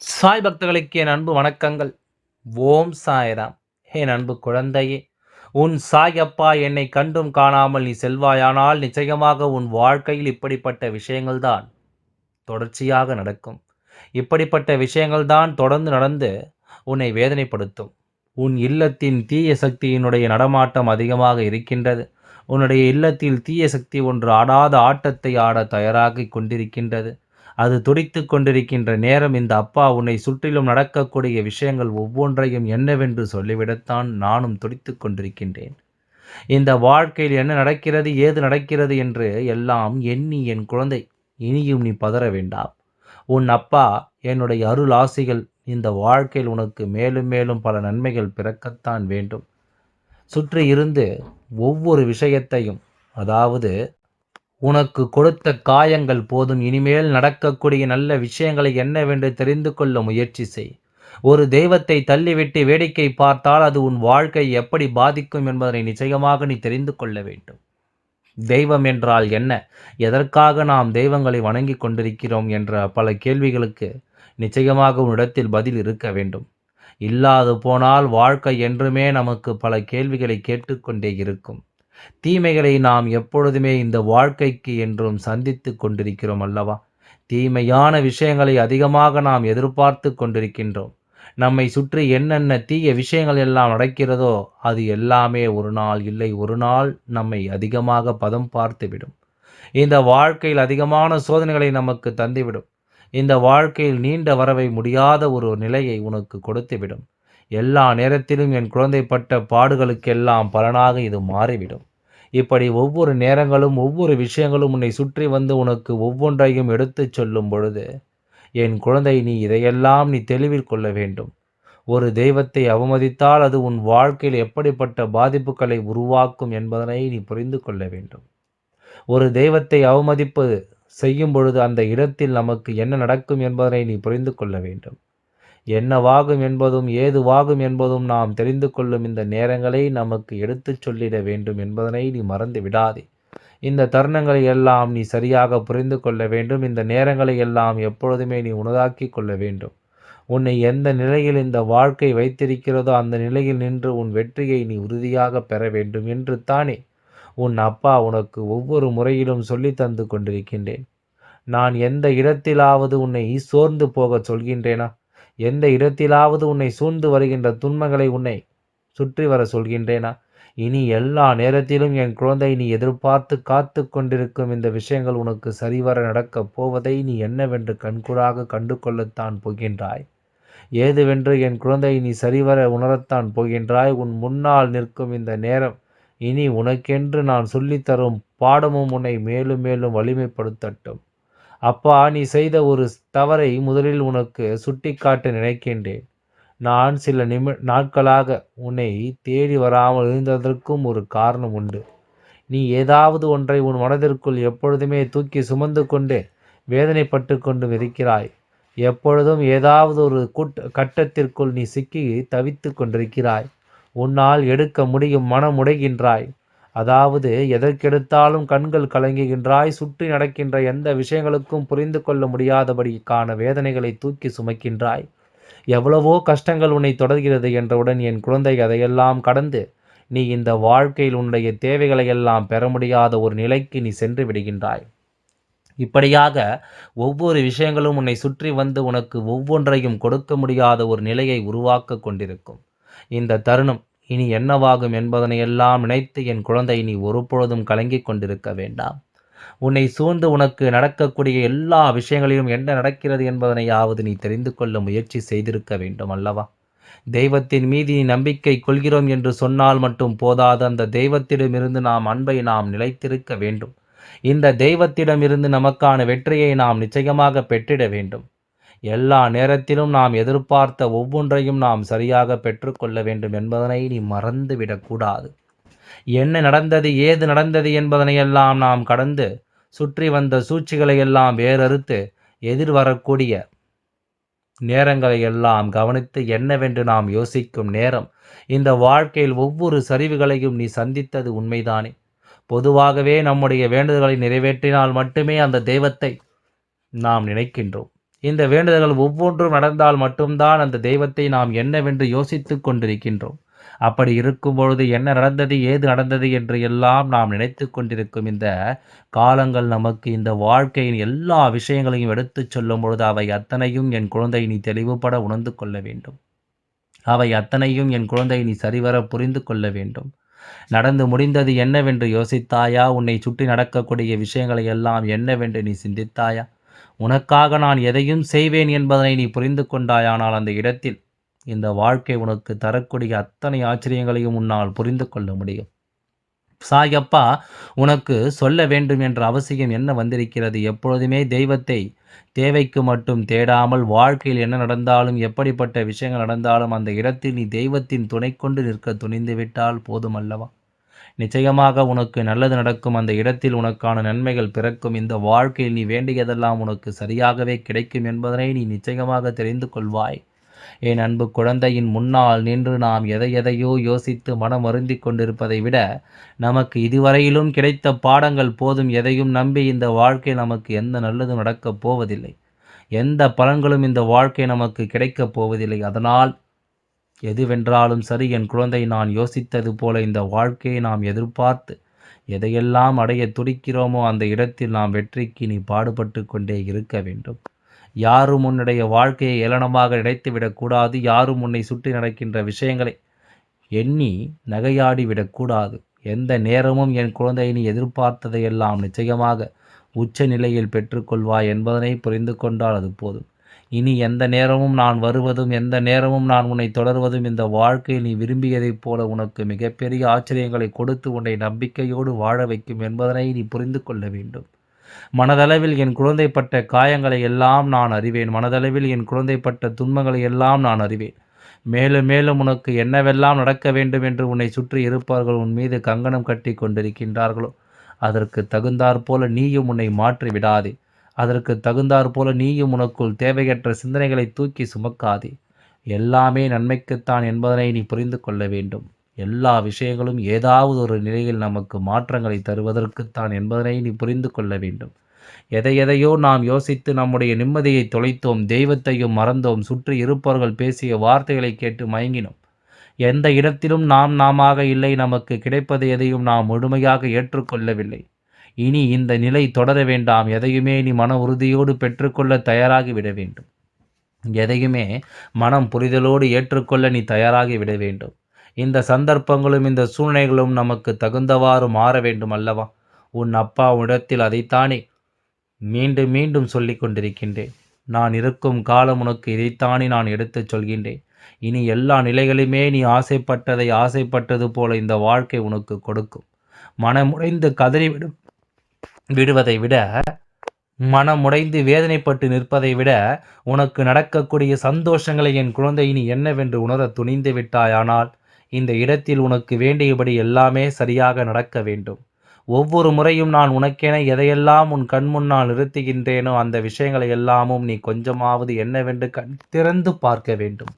சாய் பக்தர்களுக்கு என் அன்பு வணக்கங்கள். ஓம் சாய்ராம். என் அன்பு குழந்தையே உன் சாயப்பா என்னை கண்டும் காணாமல் நீ செல்வாயானால் நிச்சயமாக உன் வாழ்க்கையில் இப்படிப்பட்ட விஷயங்கள்தான் தொடர்ச்சியாக நடக்கும். இப்படிப்பட்ட விஷயங்கள்தான் தொடர்ந்து நடந்து உன்னை வேதனைப்படுத்தும். உன் இல்லத்தின் தீய சக்தியினுடைய நடமாட்டம் அதிகமாக இருக்கின்றது. உன்னுடைய இல்லத்தில் தீய சக்தி ஒன்று ஆடாத ஆட்டத்தை ஆட தயாராகிக் கொண்டிருக்கின்றது. அது துடித்து கொண்டிருக்கின்ற நேரம் இந்த அப்பா உன்னை சுற்றிலும் நடக்கக்கூடிய விஷயங்கள் ஒவ்வொன்றையும் என்னவென்று சொல்லிவிடத்தான் நானும் துடித்து கொண்டிருக்கின்றேன். இந்த வாழ்க்கையில் என்ன நடக்கிறது ஏது நடக்கிறது என்று எல்லாம் எண்ணி என் குழந்தை இனியும் நீ பதற வேண்டாம். உன் அப்பா என்னுடைய அருள் ஆசிகள் இந்த வாழ்க்கையில் உனக்கு மேலும் மேலும் பல நன்மைகள் பிறக்கத்தான் வேண்டும். சுற்றி இருந்து ஒவ்வொரு விஷயத்தையும் அதாவது உனக்கு கொடுத்த காயங்கள் போதும். இனிமேல் நடக்கக்கூடிய நல்ல விஷயங்களை என்னவென்று தெரிந்து கொள்ள முயற்சி செய். ஒரு தெய்வத்தை தள்ளிவிட்டு வேடிக்கை பார்த்தால் அது உன் வாழ்க்கை எப்படி பாதிக்கும் என்பதனை நிச்சயமாக நீ தெரிந்து கொள்ள வேண்டும். தெய்வம் என்றால் என்ன? எதற்காக நாம் தெய்வங்களை வணங்கி கொண்டிருக்கிறோம் என்ற பல கேள்விகளுக்கு நிச்சயமாக உன்னிடத்தில் பதில் இருக்க வேண்டும். இல்லாது போனால் வாழ்க்கை என்றுமே நமக்கு பல கேள்விகளை கேட்டுக்கொண்டே இருக்கும். தீமைகளை நாம் எப்பொழுதுமே இந்த வாழ்க்கைக்கு என்றும் சந்தித்து கொண்டிருக்கிறோம் அல்லவா? தீமையான விஷயங்களை அதிகமாக நாம் எதிர்பார்த்து கொண்டிருக்கின்றோம். நம்மை சுற்றி என்னென்ன தீய விஷயங்கள் எல்லாம் நடக்கிறதோ அது எல்லாமே ஒரு நாள் இல்லை ஒரு நாள் நம்மை அதிகமாக பதம் பார்த்துவிடும். இந்த வாழ்க்கையில் அதிகமான சோதனைகளை நமக்கு தந்துவிடும். இந்த வாழ்க்கையில் நீண்ட வரவை முடியாத ஒரு நிலையை உனக்கு கொடுத்துவிடும். எல்லா நேரத்திலும் என் குழந்தைப்பட்ட பாடுகளுக்கெல்லாம் பலனாக இது மாறிவிடும். இப்படி ஒவ்வொரு நேரங்களும் ஒவ்வொரு விஷயங்களும் உன்னை சுற்றி வந்து உனக்கு ஒவ்வொன்றையும் எடுத்துச் சொல்லும் பொழுது என் குழந்தை நீ இதையெல்லாம் நீ தெளிவில் கொள்ள வேண்டும். ஒரு தெய்வத்தை அவமதித்தால் அது உன் வாழ்க்கையில் எப்படிப்பட்ட பாதிப்புகளை உருவாக்கும் என்பதனை நீ புரிந்து கொள்ள வேண்டும். ஒரு தெய்வத்தை அவமதிப்பது செய்யும் பொழுது அந்த இடத்தில் நமக்கு என்ன நடக்கும் என்பதனை நீ புரிந்து கொள்ள வேண்டும். என்னவாகும் என்பதும் ஏதுவாகும் என்பதும் நாம் தெரிந்து கொள்ளும் இந்த நேரங்களை நமக்கு எடுத்துச் சொல்லிட வேண்டும் என்பதனை நீ மறந்து விடாதே. இந்த தருணங்களை எல்லாம் நீ சரியாக புரிந்து கொள்ள வேண்டும். இந்த நேரங்களை எல்லாம் எப்பொழுதுமே நீ உனதாக்கி கொள்ள வேண்டும். உன்னை எந்த நிலையில் இந்த வாழ்க்கை வைத்திருக்கிறதோ அந்த நிலையில் நின்று உன் வெற்றியை நீ உறுதியாக பெற வேண்டும் என்று தானே உன் அப்பா உனக்கு ஒவ்வொரு முறையிலும் சொல்லி தந்து கொண்டிருக்கின்றேன். நான் எந்த இடத்திலாவது உன்னை சோர்ந்து போகச் சொல்கின்றேனா? எந்த இடத்திலாவது உன்னை சூழ்ந்து வருகின்ற துன்பங்களை உன்னை சுற்றி வர சொல்கின்றேனா? இனி எல்லா நேரத்திலும் என் குழந்தை நீ எதிர்பார்த்து காத்து கொண்டிருக்கும் இந்த விஷயங்கள் உனக்கு சரிவர நடக்கப் போவதை நீ என்னவென்று கண்கூடாக கண்டு கொள்ளத்தான் போகின்றாய். ஏதுவென்று என் குழந்தை நீ சரிவர உணரத்தான் போகின்றாய். உன் முன்னால் நிற்கும் இந்த நேரம் இனி உனக்கென்று நான் சொல்லித்தரும் பாடமும் உன்னை மேலும் மேலும் வலிமைப்படுத்தட்டும். அப்பா நீ செய்த ஒரு தவறை முதலில் உனக்கு சுட்டிக்காட்ட நினைக்கின்றேன். நான் சில நிமி நாட்களாக உன்னை தேடி வராமல் இருந்ததற்கும் ஒரு காரணம் உண்டு. நீ ஏதாவது ஒன்றை உன் மனதிற்குள் எப்பொழுதுமே தூக்கி சுமந்து கொண்டு வேதனைப்பட்டு கொண்டு இருக்கிறாய். எப்பொழுதும் ஏதாவது ஒரு கூட்ட கட்டத்திற்குள் நீ சிக்கி தவித்து கொண்டிருக்கிறாய். உன்னால் எடுக்க முடியும் மனம் உடைகின்றாய். அதாவது எதற்கெடுத்தாலும் கண்கள் கலங்குகின்றாய் சுற்றி நடக்கின்ற எந்த விஷயங்களுக்கும் புரிந்து கொள்ள முடியாதபடிக்கான வேதனைகளை தூக்கி சுமக்கின்றாய். எவ்வளவோ கஷ்டங்கள் உன்னை தொடர்கிறது என்றவுடன் என் குழந்தை அதையெல்லாம் கடந்து நீ இந்த வாழ்க்கையில் உன்னுடைய தேவைகளை எல்லாம் பெற முடியாத ஒரு நிலைக்கு நீ சென்று விடுகின்றாய். இப்படியாக ஒவ்வொரு விஷயங்களும் உன்னை சுற்றி வந்து உனக்கு ஒவ்வொன்றையும் கொடுக்க முடியாத ஒரு நிலையை உருவாக்க கொண்டிருக்கும். இந்த தருணம் இனி என்னவாகும் என்பதனையெல்லாம் நினைத்து என் குழந்தை நீ ஒருபொழுதும் கலங்கிக் கொண்டிருக்க வேண்டாம். உன்னை சூழ்ந்து உனக்கு நடக்கக்கூடிய எல்லா விஷயங்களிலும் என்ன நடக்கிறது என்பதனையாவது நீ தெரிந்து கொள்ள முயற்சி செய்திருக்க வேண்டும் அல்லவா? தெய்வத்தின் மீது நீ நம்பிக்கை கொள்கிறோம் என்று சொன்னால் மட்டும் போதாது. அந்த தெய்வத்திடமிருந்து நாம் அன்பை நாம் நிலைத்திருக்க வேண்டும். இந்த தெய்வத்திடமிருந்து நமக்கான வெற்றியை நாம் நிச்சயமாக பெற்றிட வேண்டும். எல்லா நேரத்திலும் நாம் எதிர்பார்த்த ஒவ்வொன்றையும் நாம் சரியாக பெற்றுக்கொள்ள வேண்டும் என்பதனை நீ மறந்துவிடக்கூடாது. என்ன நடந்தது ஏது நடந்தது என்பதனையெல்லாம் நாம் கடந்து சுற்றி வந்த சூழ்ச்சிகளை எல்லாம் வேறறுத்து எதிர்வரக்கூடிய நேரங்களை எல்லாம் கவனித்து என்னவென்று நாம் யோசிக்கும் நேரம். இந்த வாழ்க்கையில் ஒவ்வொரு சரிவுகளையும் நீ சந்தித்தது உண்மைதானே. பொதுவாகவே நம்முடைய வேண்டுதல்களை நிறைவேற்றினால் மட்டுமே அந்த தெய்வத்தை நாம் நினைக்கின்றோம். இந்த வேண்டுதல்கள் ஒவ்வொன்றும் நடந்தால் மட்டும்தான் அந்த தெய்வத்தை நாம் என்னவென்று யோசித்து கொண்டிருக்கின்றோம். அப்படி இருக்கும் பொழுது என்ன நடந்தது ஏது நடந்தது என்று எல்லாம் நாம் நினைத்து கொண்டிருக்கும் இந்த காலங்கள் நமக்கு இந்த வாழ்க்கையின் எல்லா விஷயங்களையும் எடுத்துச் சொல்லும் பொழுது அவை அத்தனையும் என் குழந்தை நீ தெளிவுபட உணர்ந்து கொள்ள வேண்டும். அவை அத்தனையும் என் குழந்தை நீ சரிவர புரிந்து கொள்ள வேண்டும். நடந்து முடிந்தது என்னவென்று யோசித்தாயா? உன்னை சுற்றி நடக்கக்கூடிய விஷயங்களை எல்லாம் என்னவென்று நீ சிந்தித்தாயா? உனக்காக நான் எதையும் செய்வேன் என்பதனை நீ புரிந்து கொண்டாயானால் அந்த இடத்தில் இந்த வாழ்க்கை உனக்கு தரக்கூடிய அத்தனை ஆச்சரியங்களையும் உன்னால் புரிந்து கொள்ள முடியும். சாயப்பா உனக்கு சொல்ல வேண்டும் என்ற அவசியம் என்ன வந்திருக்கிறது? எப்பொழுதுமே தெய்வத்தை தேவைக்கு மட்டும் தேடாமல் வாழ்க்கையில் என்ன நடந்தாலும் எப்படிப்பட்ட விஷயங்கள் நடந்தாலும் அந்த இடத்தில் நீ தெய்வத்தின் துணை கொண்டு நிற்க துணிந்து விட்டால் போதும் அல்லவா நிச்சயமாக உனக்கு நல்லது நடக்கும். அந்த இடத்தில் உனக்கான நன்மைகள் பிறக்கும். இந்த வாழ்க்கையில் நீ வேண்டியதெல்லாம் உனக்கு சரியாகவே கிடைக்கும் என்பதனை நீ நிச்சயமாக தெரிந்து கொள்வாய். என் அன்பு குழந்தையின் முன்னால் நின்று நாம் எதை எதையோ யோசித்து மனம் வருந்தி கொண்டிருப்பதை விட நமக்கு இதுவரையிலும் கிடைத்த பாடங்கள் போதும் எதையும் நம்பி இந்த வாழ்க்கை நமக்கு எந்த நல்லதும் நடக்கப் போவதில்லை. எந்த பலன்களும் இந்த வாழ்க்கை நமக்கு கிடைக்கப் போவதில்லை. அதனால் எதுவென்றாலும் சரி என் குழந்தை நான் யோசித்தது போல இந்த வாழ்க்கையை நாம் எதிர்பார்த்து எதையெல்லாம் அடைய துடிக்கிறோமோ அந்த இடத்தில் நாம் வெற்றிக்கு நீ பாடுபட்டு கொண்டே இருக்க வேண்டும். யாரும் உன்னுடைய வாழ்க்கையை ஏளனமாக நினைத்துவிடக்கூடாது யாரும் உன்னை சுற்றி நடக்கின்ற விஷயங்களை எண்ணி நகையாடி விடக்கூடாது எந்த நேரமும் என் குழந்தையை நீ எதிர்பார்த்ததையெல்லாம் நிச்சயமாக உச்ச நிலையில் பெற்றுக்கொள்வாய் என்பதனை புரிந்து கொண்டால் அது போதும். இனி எந்த நேரமும் நான் வருவதும் எந்த நேரமும் நான் உன்னை தொடர்வதும் இந்த வாழ்க்கையை நீ விரும்பியதைப் போல உனக்கு மிகப்பெரிய ஆச்சரியங்களை கொடுத்து உன்னை நம்பிக்கையோடு வாழ வைக்கும் என்பதனை நீ புரிந்து கொள்ள வேண்டும். மனதளவில் என் குழந்தைப்பட்ட காயங்களை எல்லாம் நான் அறிவேன். மனதளவில் என் குழந்தைப்பட்ட துன்பங்களை எல்லாம் நான் அறிவேன். மேலும் மேலும் உனக்கு என்னவெல்லாம் நடக்க வேண்டும் என்று உன்னை சுற்றி இருப்பார்கள் உன் மீது கங்கணம் கட்டி கொண்டிருக்கின்றார்களோ அதற்கு தகுந்தாற் போல நீயும் உன்னை மாற்றி விடாதே. அதற்கு தகுந்தாற் போல நீயும் உனக்குள் தேவையற்ற சிந்தனைகளை தூக்கி சுமக்காதே. எல்லாமே நன்மைக்குத்தான் என்பதனை நீ புரிந்து கொள்ள வேண்டும். எல்லா விஷயங்களும் ஏதாவது ஒரு நிலையில் நமக்கு மாற்றங்களை தருவதற்குத்தான் என்பதனை நீ புரிந்து கொள்ள வேண்டும். எதை எதையோ நாம் யோசித்து நம்முடைய நிம்மதியை தொலைத்தோம் தெய்வத்தையும் மறந்தோம் சுற்றி இருப்பவர்கள் பேசிய வார்த்தைகளை கேட்டு மயங்கினோம். எந்த இடத்திலும் நாம் நாமாக இல்லை நமக்கு கிடைப்பது எதையும் நாம் முழுமையாக ஏற்றுக்கொள்ளவில்லை. இனி இந்த நிலை தொடர வேண்டாம். எதையுமே நீ மன உறுதியோடு பெற்றுக்கொள்ள தயாராகி விட வேண்டும். எதையுமே மனம் புரிதலோடு ஏற்றுக்கொள்ள நீ தயாராகி விட வேண்டும். இந்த சந்தர்ப்பங்களும் இந்த சூழ்நிலைகளும் நமக்கு தகுந்தவாறு மாற வேண்டும் அல்லவா? உன் அப்பா உடத்தில் அதைத்தானே மீண்டும் மீண்டும் சொல்லி கொண்டிருக்கின்றேன். நான் இருக்கும் காலம் உனக்கு இதைத்தானே நான் எடுத்துச் சொல்கின்றேன். இனி எல்லா நிலைகளுமே நீ ஆசைப்பட்டதை ஆசைப்பட்டது போல இந்த வாழ்க்கை உனக்கு கொடுக்கும். மனமுடைந்து கதறிவிடும். விடுவதை விட மனமுடைந்து வேதனைப்பட்டு நிற்பதை விட உனக்கு நடக்கக்கூடிய சந்தோஷங்களை என் குழந்தை நீ என்னவென்று உணர துணிந்து விட்டாயானால் இந்த இடத்தில் உனக்கு வேண்டியபடி எல்லாமே சரியாக நடக்க வேண்டும். ஒவ்வொரு முறையும் நான் உனக்கென எதையெல்லாம் உன் கண்முன்னால் நிறுத்துகின்றேனோ அந்த விஷயங்களை எல்லாமும் நீ கொஞ்சமாவது என்னவென்று கண் திறந்து பார்க்க வேண்டும்.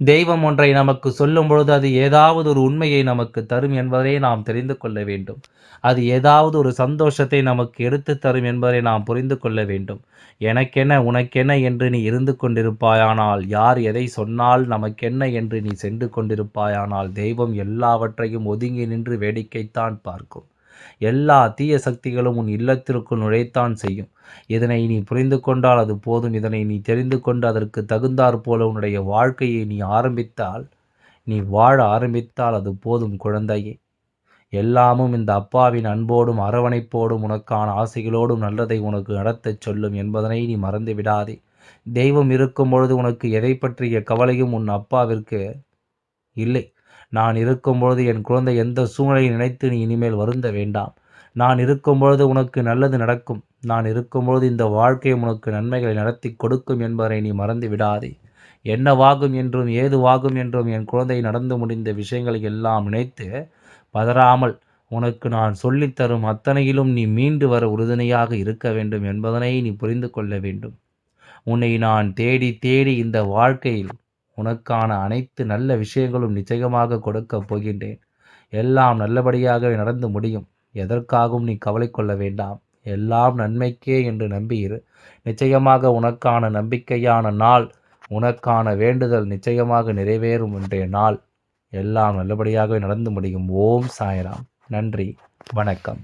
தெய்வம் ஒன்றை நமக்கு சொல்லும் பொழுது அது ஏதாவது ஒரு உண்மையை நமக்கு தரும் என்பதை நாம் தெரிந்து கொள்ள வேண்டும். அது ஏதாவது ஒரு சந்தோஷத்தை நமக்கு எடுத்து தரும் என்பதை நாம் புரிந்து கொள்ள வேண்டும். எனக்கென உனக்கென என்று நீ இருந்து கொண்டிருப்பாயானால் யார் எதை சொன்னால் நமக்கென்ன என்று நீ சென்று கொண்டிருப்பாயானால் தெய்வம் எல்லாவற்றையும் ஒதுங்கி நின்று வேடிக்கைத்தான் பார்க்கும். எல்லா தீய சக்திகளும் உன் இல்லத்திற்குள் நுழைத்தான் செய்யும். இதனை நீ புரிந்து கொண்டால் அது போதும். இதனை நீ தெரிந்து கொண்டு அதற்கு தகுந்தாற் போல உன்னுடைய வாழ்க்கையை நீ ஆரம்பித்தால் நீ வாழ ஆரம்பித்தால் அது போதும் குழந்தையே. எல்லாமும் இந்த அப்பாவின் அன்போடும் அரவணைப்போடும் உனக்கான ஆசைகளோடும் நல்லதை உனக்கு நடத்தச் சொல்லும் என்பதனை நீ மறந்து விடாதே. தெய்வம் இருக்கும் பொழுது உனக்கு எதை பற்றிய கவலையும் உன் அப்பாவிற்கு இல்லை. நான் இருக்கும்பொழுது என் குழந்தை எந்த சூழ்நிலையை நினைத்து நீ இனிமேல் வருந்த வேண்டாம். நான் இருக்கும்பொழுது உனக்கு நல்லது நடக்கும். நான் இருக்கும்பொழுது இந்த வாழ்க்கை உனக்கு நன்மைகளை நடத்தி கொடுக்கும் என்பதை நீ மறந்து விடாதே. என்னவாகும் என்றும் ஏதுவாகும் என்றும் என் குழந்தை நடந்து முடிந்த விஷயங்களை எல்லாம் நினைத்து பதறாமல் உனக்கு நான் சொல்லித்தரும் அத்தனையிலும் நீ மீண்டு வர உறுதுணையாக இருக்க வேண்டும் என்பதனை நீ புரிந்து கொள்ள வேண்டும். உன்னை நான் தேடி தேடி இந்த வாழ்க்கையில் உனக்கான அனைத்து நல்ல விஷயங்களும் நிச்சயமாக கொடுக்கப் போகின்றேன். எல்லாம் நல்லபடியாகவே நடந்து முடியும். எதற்காகவும் நீ கவலை கொள்ள வேண்டாம். எல்லாம் நன்மைக்கே என்று நம்பியிரு. நிச்சயமாக உனக்கான நம்பிக்கையான நாள் உனக்கான வேண்டுதல் நிச்சயமாக நிறைவேறும் இன்றைய நாள். எல்லாம் நல்லபடியாகவே நடந்து முடியும். ஓம் சாய்ராம். நன்றி. வணக்கம்.